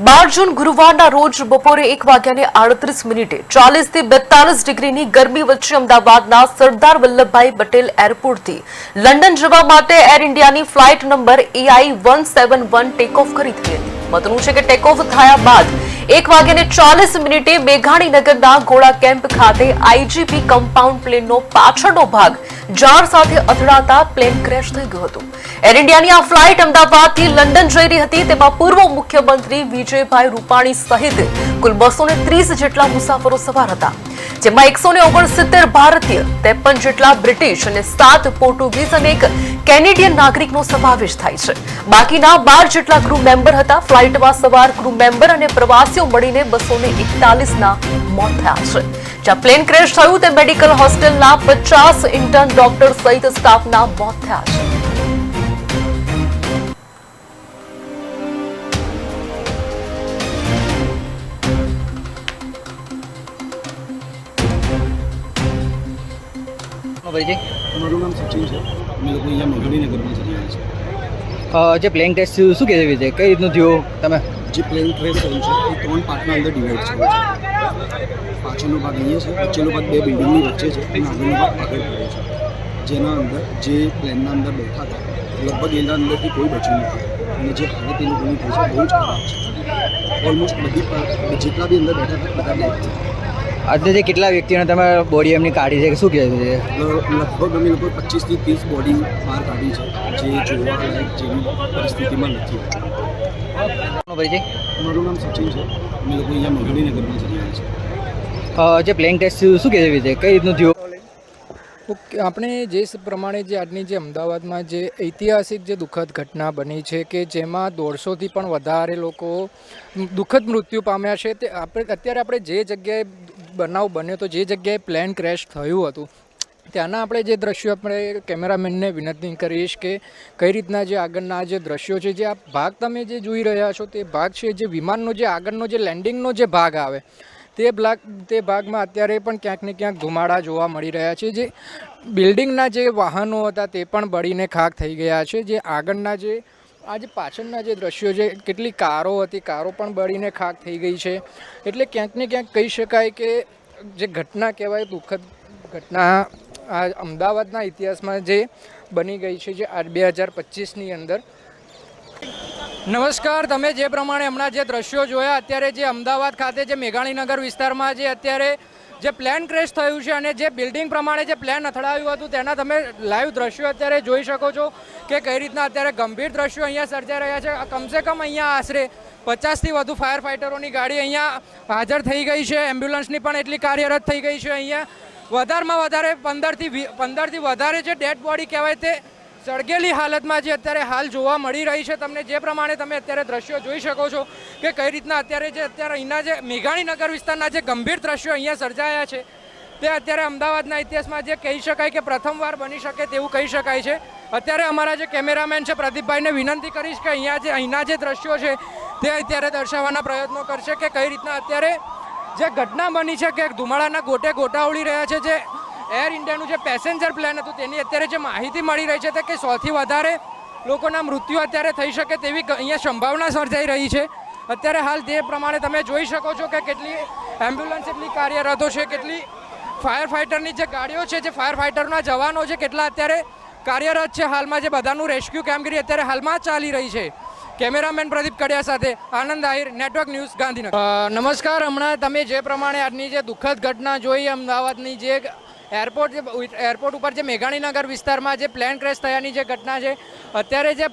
બાર જૂન ગુરુવારના રોજ બપોરે એક વાગ્યાને આડત્રીસ મિનિટે ચાલીસથી બેતાલીસ ડિગ્રીની ગરમી વચ્ચે અમદાવાદના સરદાર વલ્લભભાઈ પટેલ એરપોર્ટથી લંડન જવા માટે એર ઇન્ડિયાની flight number AI one seven one take off કરી હતી. મતનું છે કે ટેકઓફ થયા બાદ એક વાગ્યાને ચાલીસ મિનિટે મેઘાણીનગરના ઘોડા કેમ્પ ખાતે આઈજીપી કમ્પાઉન્ડ પ્લેનનો પાછળનો ભાગ જાર સાથે અથડાતા પ્લેન ક્રેશ થઈ ગયું હતું. એર ઇન્ડિયાની આ ફ્લાઇટ અમદાવાદથી લંડન જઈ રહી હતી. તેમાં પૂર્વ મુખ્યમંત્રી વિજયભાઈ રૂપાણી સહિત કુલ બસો ત્રીસ જેટલા મુસાફરો સવાર હતા. જેમાં એકસો ને ઓગણસિત્તેર ભારતીય, ત્રેપન જેટલા બ્રિટિશ અને સાત પોર્ટુગીઝ અને એક કેનેડિયન નાગરિકનો સમાવેશ થાય છે. બાકીના બાર જેટલા ક્રૂ મેમ્બર હતા ફ્લાઇટમાં સવાર ક્રૂ મેમ્બર અને પ્રવાસીઓ મળીને બસો ને એકતાલીસના મોત થયા છે. જ્યાં પ્લેન ક્રેશ થયું, તે મેડિકલ હોસ્ટેલના પચાસ ઇન્ટર્ન ડોક્ટર સહિત સ્ટાફના મોત થયા છે. ભાઈજી મારું નામ સચિન છે. અમે લોકો અહીંયા મગડીનગરમાં જઈ રહ્યા છીએ. જે પ્લેન ટેસ્ટ થયું શું કહેવી છે? કઈ રીતનું થયું તમે? જે પ્લેન ટેસ્ટ થયું છે એ ત્રણ પાર્ટના અંદર ડિવાઈડ છે. પાછળનો ભાગ અહીંયા છે વચ્ચેનો ભાગ બે બિલ્ડિંગની વચ્ચે છે અને આગળનો ભાગ આગળ પડ્યો છે. જેના અંદર જે પ્લેનના અંદર બેઠા હતા લગભગ એના અંદરથી કોઈ બચ્યું નથી. અને જે હાલત એ લોકોની થઈ છે બહુ જ ખરાબ છે. ઓલમોસ્ટ બધી જેટલા બી અંદર બેઠા હતા બધા છે. આજે જે કેટલા વ્યક્તિઓને તમે બોડી એમની કાઢી છે? કે શું કહેવું છે લગભગ અમે લોકો પચીસથી ત્રીસ બોડી બહાર કાઢી છે જે જોવા લાયક જેવી પરિસ્થિતિમાં નથી. હા મારું નામ સચિન છે. અમે લોકો અહીંયા મેઘાણીનગરમાં જઈ રહ્યા છીએ. જે પ્લેન ટેસ્ટ શું કહેવી છે કઈ રીતનું થયું? ઓકે આપણે જે પ્રમાણે જે આજની જે અમદાવાદમાં જે ઐતિહાસિક જે દુઃખદ ઘટના બની છે કે જેમાં દોઢસોથી પણ વધારે લોકો દુઃખદ મૃત્યુ પામ્યા છે તે આપણે અત્યારે આપણે જે જગ્યાએ બનાવ બન્યો તો જે જગ્યાએ પ્લેન ક્રેશ થયું હતું, ત્યાંના આપણે જે દ્રશ્યો આપણે કેમેરામેનને વિનંતી કરીશ કે કઈ રીતના જે આગળના જે દ્રશ્યો છે, જે આ ભાગ તમે જે જોઈ રહ્યા છો તે ભાગ છે, જે વિમાનનો જે આગળનો જે લેન્ડિંગનો જે ભાગ આવે, તે ભાગ તે ભાગમાં અત્યારે પણ ક્યાંક ને ક્યાંક ધુમાડા જોવા મળી રહ્યા છે. જે બિલ્ડિંગના જે વાહનો હતા તે પણ બળીને ખાક થઈ ગયા છે. જે આગળના જે આ જે પાછળના જે દ્રશ્યો છે, કેટલી કારો હતી, કારો પણ બળીને ખાક થઈ ગઈ છે. એટલે ક્યાંક ને ક્યાંક કહી શકાય કે જે ઘટના કહેવાય, દુઃખદ ઘટના આ અમદાવાદના ઇતિહાસમાં જે બની ગઈ છે, જે આ બે હજાર પચીસની અંદર. નમસ્કાર, તમે જે પ્રમાણે હમણાં જે દ્રશ્યો જોયા, અત્યારે જે અમદાવાદ ખાતે જે મેઘાણીનગર વિસ્તારમાં જે અત્યારે જે પ્લેન ક્રેશ થયું છે અને જે બિલ્ડિંગ પ્રમાણે જે પ્લેન અથડાયું હતું, તેના તમે લાઈવ દ્રશ્યો અત્યારે જોઈ શકો છો કે કઈ રીતના અત્યારે ગંભીર દ્રશ્યો અહીંયા સર્જાઈ રહ્યા છે. કમસે કમ અહીંયા આશરે પચાસથી વધુ ફાયર ફાઇટરોની ગાડી અહીંયા હાજર થઈ ગઈ છે. એમ્બ્યુલન્સની પણ એટલી કાર્યરત થઈ ગઈ છે અહીંયા. વધારેમાં વધારે પંદરથી પંદરથી વધારે જે ડેડ બોડી કહેવાય તે સળગેલી હાલતમાં જે અત્યારે હાલ જોવા મળી રહી છે, તમને જે પ્રમાણે તમે અત્યારે દ્રશ્યો જોઈ શકો છો કે કઈ રીતના અત્યારે જે અત્યારે અહીંના જે મેઘાણીનગર વિસ્તારના જે ગંભીર દ્રશ્યો અહીંયા સર્જાયા છે, તે અત્યારે અમદાવાદના ઇતિહાસમાં જે કહી શકાય કે પ્રથમવાર બની શકે તેવું કહી શકાય છે. અત્યારે અમારા જે કેમેરામેન છે, પ્રદીપભાઈને વિનંતી કરીશ કે અહીંયા જે અહીંના જે દ્રશ્યો છે, તે અત્યારે દર્શાવવાના પ્રયત્નો કરશે કે કઈ રીતના અત્યારે જે ઘટના બની છે, કે ધુમાડાના ગોટે ગોટા ઉડી રહ્યા છે, જે એર ઇન્ડિયાનું જે પેસેન્જર પ્લેન હતું, તેની અત્યારે જે માહિતી મળી રહી છે તે કે સૌથી વધારે લોકોના મૃત્યુ અત્યારે થઈ શકે તેવી અહીંયા સંભાવના સર્જાઈ રહી છે. અત્યારે હાલ તે પ્રમાણે તમે જોઈ શકો છો કે કેટલી એમ્બ્યુલન્સ એટલી કાર્યરતો છે, કેટલી ફાયર ફાઇટરની જે ગાડીઓ છે, જે ફાયર ફાઇટરના જવાનો છે, કેટલા અત્યારે કાર્યરત છે હાલમાં જે બધાનું રેસ્ક્યુ કામગીરી અત્યારે હાલમાં ચાલી રહી છે. કેમેરામેન પ્રદીપ કડિયા સાથે આનંદ આહિર નેટવર્ક ન્યૂઝ ગાંધીનગર. નમસ્કાર. હમણાં તમે જે પ્રમાણે આજની જે દુઃખદ ઘટના જોઈ, અમદાવાદની જે એરપોર્ટ એરપોર્ટ ઉપર જે મેઘાણીનગર વિસ્તારમાં જે પ્લેન ક્રેશ થયાની જે ઘટના છે, અત્યારે જે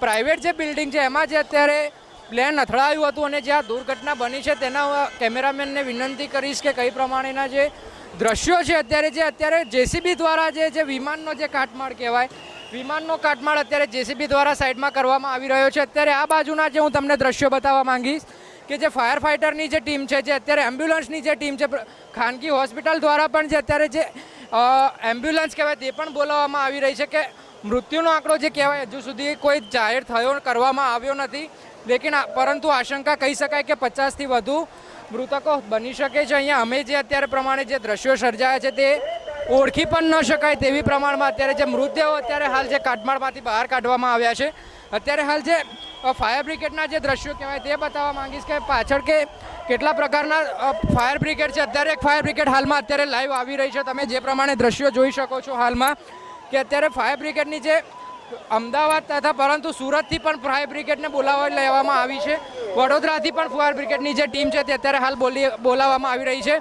પ્રાઇવેટ જે બિલ્ડિંગ છે, એમાં જે અત્યારે પ્લેન અથડાયું હતું અને જે આ દુર્ઘટના બની છે, તેના કેમેરામેનને વિનંતી કરીશ કે કઈ પ્રમાણેના જે દ્રશ્યો છે, અત્યારે જે, અત્યારે જેસીબી દ્વારા જે જે વિમાનનો જે કાટમાળ કહેવાય, વિમાનનો કાટમાળ અત્યારે જેસીબી દ્વારા સાઈડમાં કરવામાં આવી રહ્યો છે. અત્યારે આ બાજુના જે હું તમને દ્રશ્યો બતાવવા માંગીશ કે જે ફાયર ફાઇટરની જે ટીમ છે, જે અત્યારે એમ્બ્યુલન્સની જે ટીમ છે ખાનગી હોસ્પિટલ દ્વારા પણ જે અત્યારે જે એમ્બ્યુલન્સ કહેવાય તે પણ બોલાવવામાં આવી રહી છે કે મૃત્યુનો આંકડો જે કહેવાય હજુ સુધી કોઈ જાહેર થયો, કરવામાં આવ્યો નથી. લેકિન પરંતુ આશંકા કહી શકાય કે પચાસથી વધુ મૃતકો બની શકે છે. અહીંયા અમે જે અત્યારે પ્રમાણે જે દ્રશ્યો સર્જાયા છે તે ઓળખી પણ ન શકાય તેવી પ્રમાણમાં અત્યારે જે મૃતદેહો અત્યારે હાલ જે કાટમાળમાંથી બહાર કાઢવામાં આવ્યા છે. અત્યારે હાલ જે ફાયર બ્રિગેડના જે દ્રશ્યો કહેવાય તે બતાવવા માંગીશ કે પાછળ કે કેટલા પ્રકારના ફાયર બ્રિગેડ છે? અત્યારે એક ફાયર બ્રિગેડ હાલમાં અત્યારે લાઈવ આવી રહી છે. તમે જે પ્રમાણે દ્રશ્યો જોઈ શકો છો હાલમાં કે અત્યારે ફાયર બ્રિગેડની જે અમદાવાદ તથા પરંતુ સુરતથી પણ ફાયર બ્રિગેડને બોલાવવા લેવામાં આવી છે. વડોદરાથી પણ ફાયર બ્રિગેડની જે ટીમ છે તે અત્યારે હાલ બોલી, બોલાવવામાં આવી રહી છે.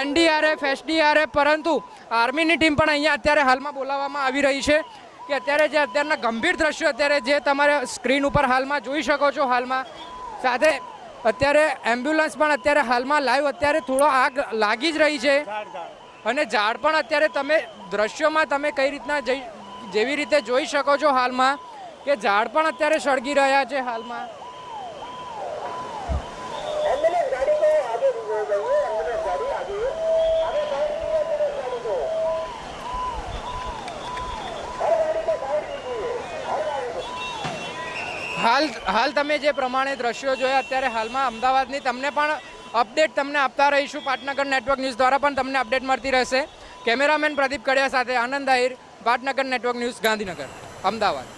એનડીઆરએફ, એસડીઆરએફ પરંતુ આર્મીની ટીમ પણ અહીંયા અત્યારે હાલમાં બોલાવવામાં આવી રહી છે. કે અત્યારે જે અત્યારના ગંભીર દ્રશ્યો અત્યારે જે તમારે સ્ક્રીન ઉપર હાલમાં જોઈ શકો છો હાલમાં. સાથે અત્યારે એમ્બ્યુલન્સ પણ અત્યારે હાલમાં લાઈવ, અત્યારે થોડો આગ લાગી જ રહી છે. અને ઝાડ પણ અત્યારે તમે દ્રશ્યોમાં તમે કઈ રીતના જેવી રીતે જોઈ શકો છો હાલમાં કે ઝાડ પણ અત્યારે સળગી રહ્યા છે હાલમાં. હાલ હાલ તમે જે પ્રમાણે દ્રશ્યો જોયા, અત્યારે હાલમાં અમદાવાદની તમને પણ અપડેટ તમને આપતા રહીશું. પાટનગર નેટવર્ક ન્યૂઝ દ્વારા પણ તમને અપડેટ મળતી રહેશે. કેમેરામેન પ્રદીપ કડિયા સાથે આનંદ આહિર, પાટનગર નેટવર્ક ન્યૂઝ ગાંધીનગર, અમદાવાદ.